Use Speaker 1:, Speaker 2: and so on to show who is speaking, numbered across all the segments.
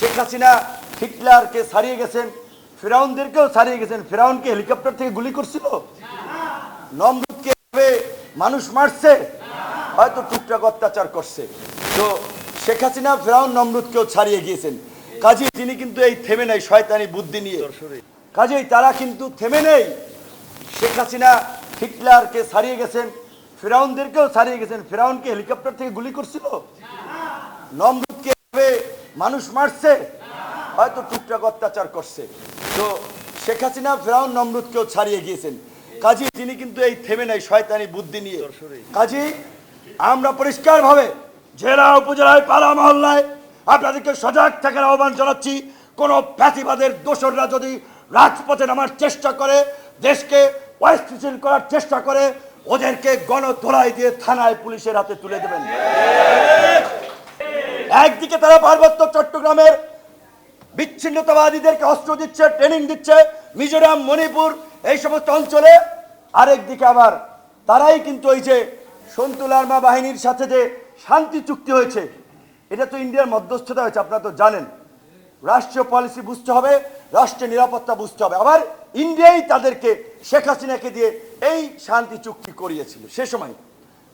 Speaker 1: শেখ হাসিনা হিটলারকে ছাড়িয়ে গেছেন ফেরাউনদেরকেও ছাড়িয়ে গেছেন। ফেরাউনকে হেলিকপ্টার থেকে গুলি করছিল? নমরুদকে মানুষ মারছে? হয়তো টুকটাক অত্যাচার করছে। তো শেখ হাসিনা ফেরাউন নমরুদকেও ছাড়িয়ে গিয়েছেন। কাজী, তিনি কিন্তু এই থেমে নাই শয়তানি বুদ্ধি নিয়ে। কাজেই তারা কিন্তু থেমে নেই। শেখ হাসিনা হিটলারকে ছাড়িয়ে গেছেন ফেরাউনদেরকেও ছাড়িয়ে গেছেন। ফেরাউনকে হেলিকপ্টার থেকে গুলি করছিল? নমরুদকে এভাবে মানুষ মারছে। হয়তো টুকটাক অত্যাচার করছে। তো শেখ হাসিনা, ফেরাউন, নমরুদকেও ছাড়িয়ে গিয়েছেন। কাজী তিনি কিন্তু এই থেমে নাই শয়তানি বুদ্ধি নিয়ে। কাজী, আমরা পরিষ্কারভাবে জেলা, উপজেলায় পাড়া মহল্লায় আপনাদেরকে সজাগ থাকার আহ্বান জানাচ্ছি। কোনো ফ্যাসিবাদের দোসররা যদি রাজপথে নামার চেষ্টা করে, দেশকে অস্থিতিশীল করার চেষ্টা করে, ওদেরকে গণধোলাই দিয়ে থানায় পুলিশের হাতে তুলে দেবেন। একদিকে তারা পার্বত্য চট্টগ্রামের বিচ্ছিন্নতাবাদীদেরকে অস্ত্র দিচ্ছে ট্রেনিং দিচ্ছে, মিজোরাম, মণিপুর, এই সমস্ত অঞ্চলে। আরেকদিকে আবার তারাই কিন্তু ওই যে সন্তুল আর্মা বাহিনীর সাথে যে শান্তি চুক্তি হয়েছে, এটা তো ইন্ডিয়ার মধ্যস্থতা হয়েছে, আপনারা তো জানেন। রাষ্ট্রীয় পলিসি বুঝতে হবে রাষ্ট্রের নিরাপত্তা বুঝতে হবে। আবার ইন্ডিয়াই তাদেরকে শেখ হাসিনাকে দিয়ে এই শান্তি চুক্তি করিয়েছিল সে সময়।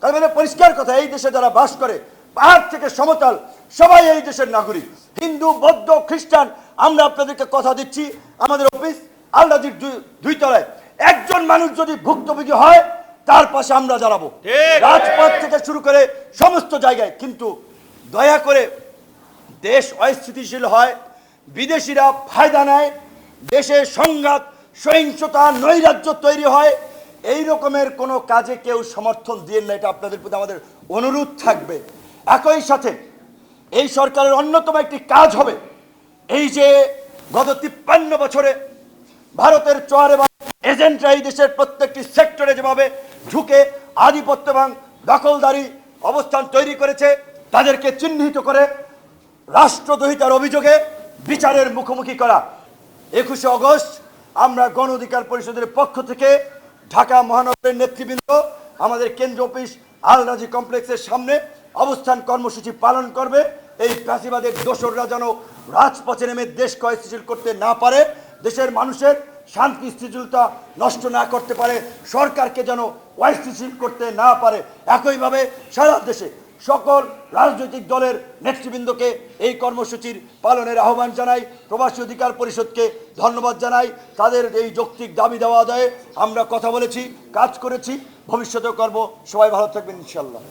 Speaker 1: তার মানে পরিষ্কার কথা, এই দেশে যারা বাস করে, পাহাড় থেকে সমতল সবাই এই দেশের নাগরিক হিন্দু বৌদ্ধ খ্রিস্টান আমরা আপনাদেরকে কথা দিচ্ছি আমাদের অফিস আল্লাদির দুই তলায়। একজন মানুষ যদি ভুক্তভোগী হয় তার পাশে আমরা দাঁড়াবো। রাজপথ থেকে শুরু করে সমস্ত জায়গায়। কিন্তু দয়া করে দেশ অস্থিতিশীল হয় বিদেশিরা ফায়দা নেয় দেশে সংঘাত সহিংসতা নৈরাজ্য তৈরি হয়। এই রকমের কোনো কাজে কেউ সমর্থন দিয়ে না এটা আপনাদের প্রতি আমাদের অনুরোধ থাকবে। একই সাথে এই সরকারের অন্যতম একটি কাজ হবে এই যে গত তিপ্পান্ন বছরে ভারতের চোয়ারে এজেন্টরা এই দেশের প্রত্যেকটি সেক্টরে যেভাবে ঢুকে আধিপত্য এবং দখলদারি অবস্থান তৈরি করেছে, তাদেরকে চিহ্নিত করে রাষ্ট্রদ্রোহিতার অভিযোগে বিচারের মুখোমুখি করা। একুশে অগস্ট আমরা গণ অধিকার পরিষদের পক্ষ থেকে ঢাকা মহানগরের নেতৃবৃন্দ, আমাদের কেন্দ্র অফিস আলরাজি কমপ্লেক্সের সামনে অবস্থান কর্মসূচি পালন করবে। এই প্রাচীবাদের দোসররা যেন রাজপথে নেমে দেশকে অস্থিতিশীল করতে না পারে, দেশের মানুষের শান্তি স্থিতিশীলতা নষ্ট না করতে পারে, সরকারকে যেন অস্থিতিশীল করতে না পারে। একইভাবে সারা দেশে সকল রাজনৈতিক দলের নেতৃবৃন্দকে এই কর্মসূচির পালনের আহ্বান জানাই, প্রবাসী অধিকার পরিষদকে ধন্যবাদ জানাই। তাদের এই যৌক্তিক দাবি দেওয়া আদায়ে আমরা কথা বলেছি, কাজ করেছি, ভবিষ্যতেও করব। সবাই ভালো থাকবেন ইনশাল্লাহ